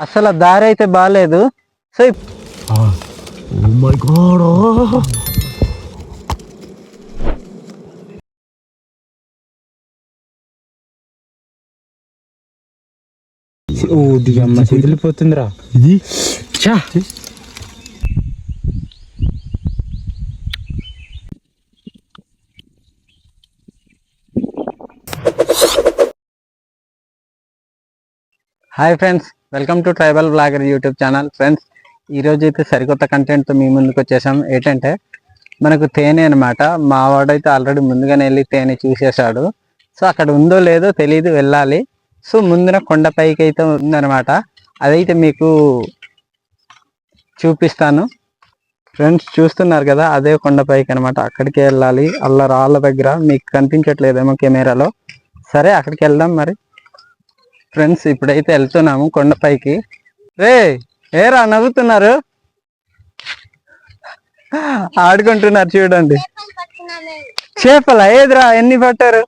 అసలు ఆ దారి అయితే బాగాలేదు సో మై గాడ్ ఓ దిగమ్మ వదిలిపోతుందిరా ఇది? చా hi friends welcome to tribal blogger YouTube channel friends ఈరోజు అయితే సరికొత్త కంటెంట్తో మీ ముందుకు వచ్చేసాం. ఏంటంటే మనకు తేనె అనమాట మా వాడైతే ఆల్రెడీ ముందుగానే వెళ్ళి తేనె చూసేశాడు. సో అక్కడ ఉందో లేదో తెలియదు వెళ్ళాలి. సో ముందున కొండపైకి అయితే ఉందన్నమాట. అదైతే మీకు చూపిస్తాను. ఫ్రెండ్స్ చూస్తున్నారు కదా అదే కొండపైకి అనమాట అక్కడికి వెళ్ళాలి. అల్ల రాళ్ళ దగ్గర మీకు కనిపించట్లేదేమో కెమెరాలో. సరే అక్కడికి వెళ్దాం మరి. ఫ్రెండ్స్ ఇప్పుడైతే వెళ్తున్నాము కొండపైకి. రే ఏరా నవ్వుతున్నారు? ఆడుకుంటున్నారు చూడండి. చేపల? ఏదిరా? ఎన్ని పట్టారు?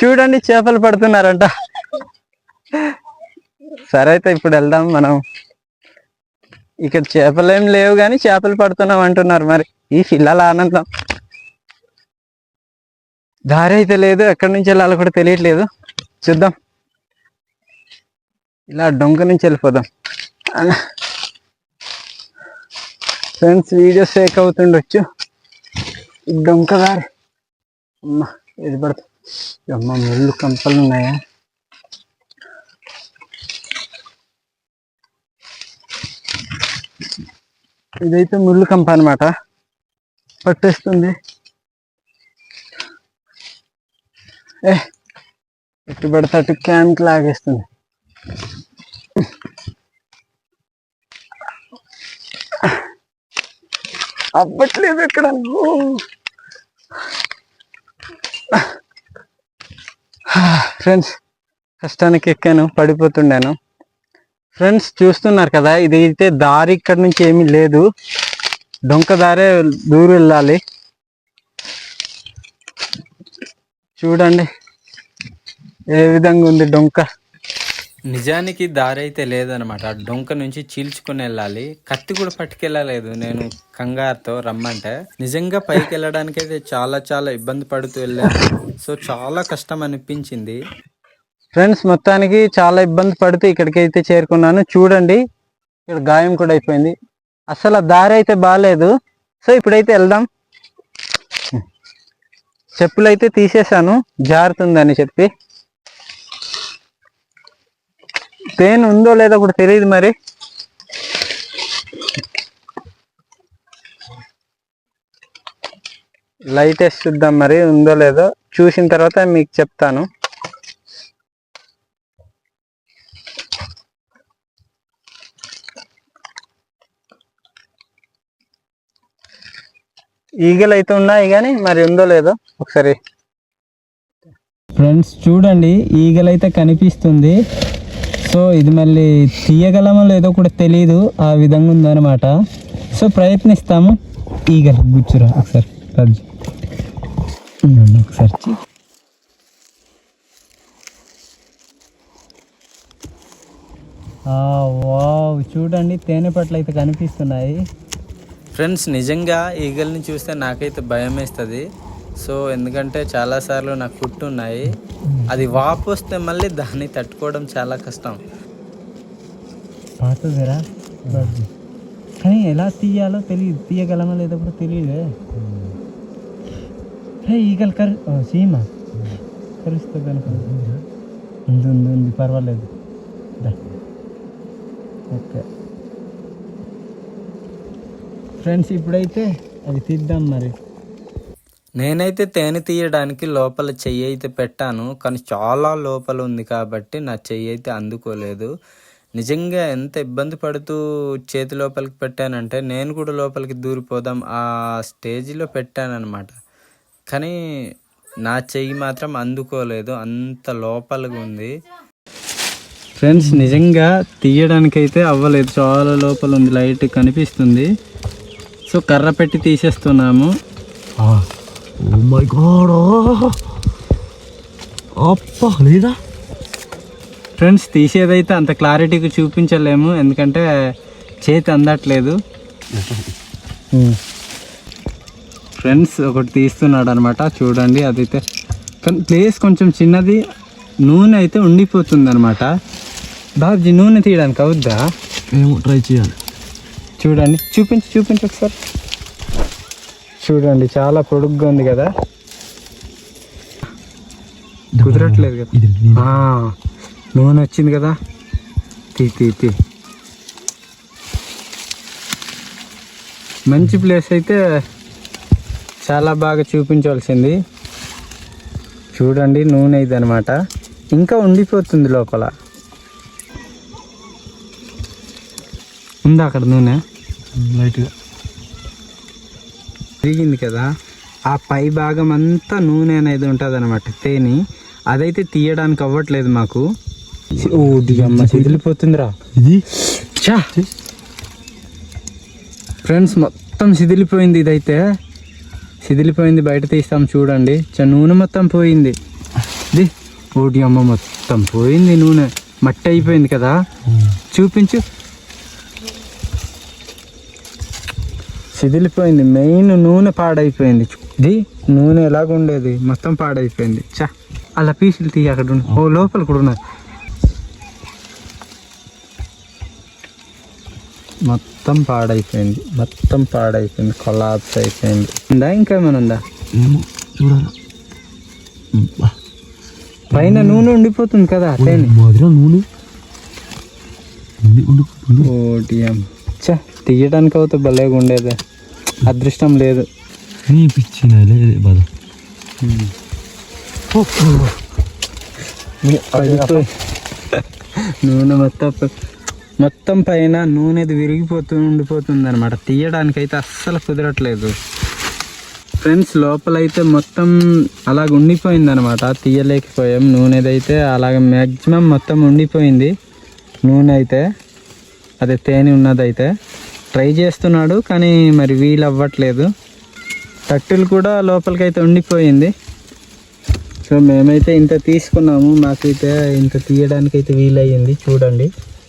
చూడండి చేపలు పడుతున్నారంట. సరే అయితే ఇప్పుడు వెళ్దాం మనం. ఇక్కడ చేపలు ఏం లేవు కానీ చేపలు పడుతున్నాం అంటున్నారు మరి. ఈ పిల్లల ఆనందం. దారి అయితే లేదు ఎక్కడి నుంచి వెళ్ళాలో కూడా తెలియట్లేదు. చూద్దాం. ఇలా డొంక నుంచి వెళ్ళిపోదాం. ఫ్రెండ్స్ వీడియోస్ షేక్ అవుతుండొచ్చు. డొంక దారి. అమ్మ ఇది పడుతుంది అమ్మ ముళ్ళు కంపలు ఉన్నాయా? ఇదైతే ముళ్ళు కంప అనమాట పట్టేస్తుంది. ఏ ఎటు పడితే అటు క్యాన్కి లాగేస్తుంది. అవ్వట్లేదు ఇక్కడ. ఫ్రెండ్స్ కష్టానికి ఎక్కాను పడిపోతుండాను. ఫ్రెండ్స్ చూస్తున్నారు కదా ఇది అయితే దారి ఇక్కడ నుంచి ఏమీ లేదు. డొంక దారే దూరం వెళ్ళాలి. చూడండి ఏ విధంగా ఉంది డొంక. నిజానికి దారి అయితే లేదనమాట డొంక నుంచి చీల్చుకుని వెళ్ళాలి. కత్తి కూడా పట్టుకెళ్ళలేదు. నేను కంగారుతో రమ్మంటే. నిజంగా పైకి వెళ్ళడానికి అయితే చాలా చాలా ఇబ్బంది పడుతూ వెళ్ళాను. సో చాలా కష్టం అనిపించింది. ఫ్రెండ్స్ మొత్తానికి చాలా ఇబ్బంది పడుతూ ఇక్కడికి అయితే చేరుకున్నాను. చూడండి ఇక్కడ గాయం కూడా అయిపోయింది. అసలు దారి అయితే బాగాలేదు సో ఇప్పుడైతే వెళ్దాం. చెప్పులు అయితే తీసేశాను. జారుతుందని చెప్పి. తేనె ఉందో లేదో కూడా తెలియదు మరి. లైట్ వేసి చూద్దాం మరి ఉందో లేదో. చూసిన తర్వాత మీకు చెప్తాను. ఈగలు అయితే ఉన్నాయి కానీ మరి ఉందో లేదో ఒకసారి. ఫ్రెండ్స్ చూడండి ఈగలు అయితే కనిపిస్తుంది. సో ఇది మళ్ళీ తీయగలమో లేదో కూడా తెలియదు ఆ విధంగా ఉందన్నమాట. సో ప్రయత్నిస్తాము. ఈగల గుచ్చురా ఒకసారి. రజ్జు ఒకసారి వావ్ చూడండి తేనె పట్ల అయితే కనిపిస్తున్నాయి. ఫ్రెండ్స్ నిజంగా ఈగల్ని చూస్తే నాకైతే భయం వేస్తుంది సో ఎందుకంటే చాలాసార్లు నాకు కుట్టున్నాయి అది వాపు వస్తే మళ్ళీ దాన్ని తట్టుకోవడం చాలా కష్టం. పాతదిరా? కానీ ఎలా తీయాలో తెలియదు. తీయగలమో లేదో కూడా తెలియదు హే ఈగలు కరి సీమ. కరుస్తే కనుక. ఉంది ఉంది ఉంది. పర్వాలేదు. ఓకే. ఫ్రెండ్స్ ఇప్పుడైతే అది తీద్దాం మరి. నేనైతే తేనె తీయడానికి లోపల చెయ్యి అయితే పెట్టాను కానీ చాలా లోపల ఉంది కాబట్టి నా చెయ్యి అయితే అందుకోలేదు. నిజంగా ఎంత ఇబ్బంది పడుతూ చేతి లోపలికి పెట్టానంటే నేను కూడా లోపలికి దూరిపోదాం ఆ స్టేజ్లో పెట్టానమాట కానీ నా చెయ్యి మాత్రం అందుకోలేదు అంత లోపలిగా ఉంది. ఫ్రెండ్స్ నిజంగా తీయడానికి అయితే అవ్వలేదు చాలా లోపల ఉంది లైట్ కనిపిస్తుంది. సో కర్ర పెట్టి తీసేస్తున్నాము. ఓ మై గాడ్ అప్ప లేదా? ఫ్రెండ్స్ తీసేదైతే అంత క్లారిటీగా చూపించలేము. ఎందుకంటే చేతి అందట్లేదు. ఫ్రెండ్స్ ఒకటి తీస్తున్నాడు అనమాట చూడండి అదైతే కానీ ప్లేస్ కొంచెం చిన్నది. నూనె అయితే ఉండిపోతుంది అనమాట బాబుజీ నూనె తీయడానికి అవుద్దా? ఏమో ట్రై చేయాలి. చూడండి చూపించి చూపించి ఒకసారి. చూడండి చాలా పొడుగ్గా ఉంది కదా. కుదరట్లేదు కదా. నూనె వచ్చింది కదా. తీ తీ తీ. మంచి ప్లేస్ అయితే చాలా బాగా చూపించవలసింది. చూడండి నూనె ఇది అనమాట ఇంకా ఉండిపోతుంది లోపల. ఉందా అక్కడ నూనె? లైట్గా. తిరిగింది కదా ఆ పై భాగం అంతా నూనె అనేది ఉంటుంది అనమాట తేని. అదైతే తీయడానికి అవ్వట్లేదు మాకు. ఓ దిగమ్మ సిదిలిపోతుందిరా. ఇది? చా ఫ్రెండ్స్ మొత్తం సిదిలిపోయింది ఇదైతే. సిదిలిపోయింది బయట తీస్తాం చూడండి. చ నూనె మొత్తం పోయింది. ది ఓడి అమ్మ మొత్తం పోయింది నూనె. మట్టి అయిపోయింది కదా. చూపించు. సిదిలిపోయింది మెయిన్ నూనె పాడైపోయింది. ది నూనె ఎలాగుండేది మొత్తం పాడైపోయింది. చా అలా పీసులు తీయ అక్కడ ఓ లోపల కూడా ఉన్నది మొత్తం పాడైపోయింది. మొత్తం పాడైపోయింది. కొలాప్స్ అయిపోయింది. ఉందా ఇంకా ఏమైనా ఉందా? చూడాలి. పైన నూనె ఉండిపోతుంది కదా నూనె. ఓటిఎం చా తీయడానికి అవుతే భలేగా ఉండేది అదృష్టం లేదు. నీ పిచ్చిన లేదు బాధ. పడిపోయి నూనె మొత్తం మొత్తం పైన నూనెది విరిగిపోతూ ఉండిపోతుంది అనమాట తీయడానికి అయితే అస్సలు కుదరట్లేదు. ఫ్రెండ్స్ లోపలైతే మొత్తం అలాగ ఉండిపోయింది అనమాట తీయలేకపోయాం. నూనెదైతే అలాగ మ్యాక్సిమం మొత్తం ఉండిపోయింది. నూనె అయితే అదే తేనె ఉన్నదైతే. ట్రై చేస్తున్నాడు కానీ మరి వీలు అవ్వట్లేదు తట్టులు కూడా లోపలికైతే ఉండిపోయింది. సో మేమైతే ఇంత తీసుకున్నాము మాకైతే ఇంత తీయడానికి అయితే వీలయ్యింది చూడండి.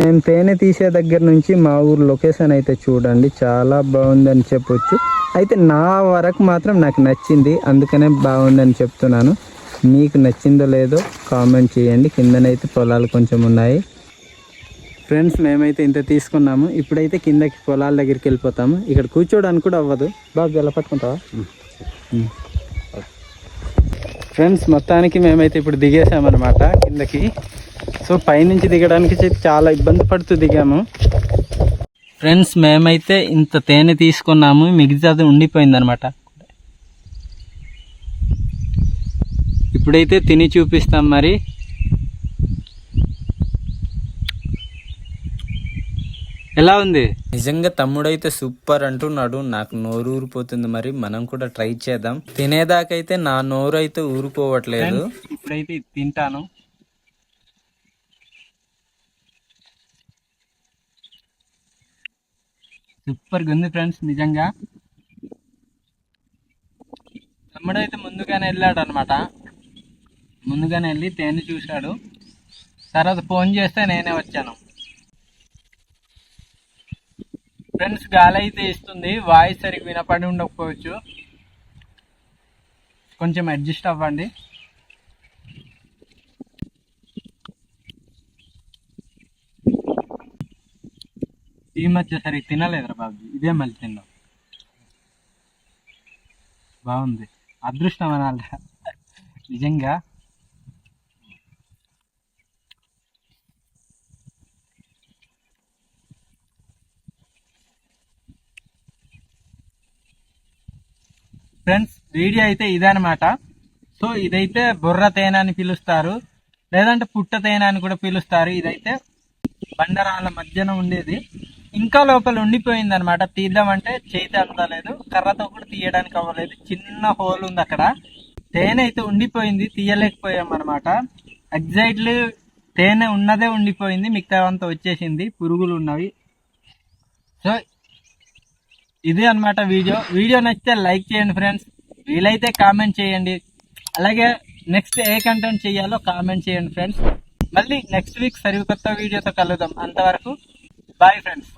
మేము తేనె తీసే దగ్గర నుంచి మా ఊరు లొకేషన్ అయితే చూడండి చాలా బాగుందని చెప్పొచ్చు. అయితే నా వరకు మాత్రం నాకు నచ్చింది అందుకనే బాగుందని చెప్తున్నాను. మీకు నచ్చిందో లేదో కామెంట్ చేయండి కిందనైతే పొలాలు కొంచెం ఉన్నాయి. ఫ్రెండ్స్ మేమైతే ఇంత తీసుకున్నాము. ఇప్పుడైతే కిందకి పొలాల దగ్గరికి వెళ్ళిపోతాము. ఇక్కడ కూర్చోడానికి కూడా అవ్వదు. బాబు ఎలా పట్టుకుంటావా? ఫ్రెండ్స్ మొత్తానికి మేమైతే ఇప్పుడు దిగేసామన్నమాట కిందకి. సో పైనుంచి దిగడానికి చాలా ఇబ్బంది పడుతూ దిగాము. ఫ్రెండ్స్ మేమైతే ఇంత తేనె తీసుకున్నాము. మిగతాది ఉండిపోయింది అనమాట ఇప్పుడైతే తిని చూపిస్తాం మరి. ఎలా ఉంది? నిజంగా తమ్ముడైతే సూపర్ అంటున్నాడు. నాకు నోరు ఊరిపోతుంది మరి. మనం కూడా ట్రై చేద్దాం. తినేదాకైతే నా నోరు అయితే ఊరిపోవట్లేదు ఇప్పుడైతే తింటాను. సూపర్గా ఉంది ఫ్రెండ్స్ నిజంగా. తమ్ముడైతే ముందుగానే వెళ్ళాడు అనమాట ముందుగానే వెళ్ళి తేనె చూశాడు. తర్వాత ఫోన్ చేస్తే నేనే వచ్చాను. ఫ్రెండ్స్ గాలి అయితే ఇస్తుంది. వాయిస్ సరిగ్గా వినపడి ఉండకపోవచ్చు. కొంచెం అడ్జస్ట్ అవ్వండి. ఈ మధ్య సరిగ్గా తినలేదురా బాబు ఇదే మళ్ళీ తిన్నాం. బాగుంది. అదృష్టం అనాలి నిజంగా ఫ్రెండ్స్ వీడియో అయితే ఇదనమాట సో ఇదైతే బుర్ర తేనె అని పిలుస్తారు. లేదంటే పుట్ట తేనె అని కూడా పిలుస్తారు. ఇదైతే బండరాళ్ళ మధ్యన ఉండేది. ఇంకా లోపల ఉండిపోయింది అనమాట తీద్దామంటే చేతి అందలేదు కర్రతో కూడా తీయడానికి అవ్వలేదు. చిన్న హోల్ ఉంది అక్కడ. తేనె అయితే ఉండిపోయింది. తీయలేకపోయాం అనమాట ఎగ్జాక్ట్లీ తేనె ఉన్నదే ఉండిపోయింది. మిగతా అంతా వచ్చేసింది. పురుగులు ఉన్నవి. సో ఇదే అన్నమాట వీడియో. వీడియో నచ్చితే లైక్ చేయండి ఫ్రెండ్స్. వీలైతే కామెంట్ చేయండి. అలాగే నెక్స్ట్ ఏ కంటెంట్ చేయాలో కామెంట్ చేయండి ఫ్రెండ్స్. మళ్ళీ నెక్స్ట్ వీక్ సరికొత్త వీడియోతో కలుద్దాం. అంతవరకు బాయ్ ఫ్రెండ్స్.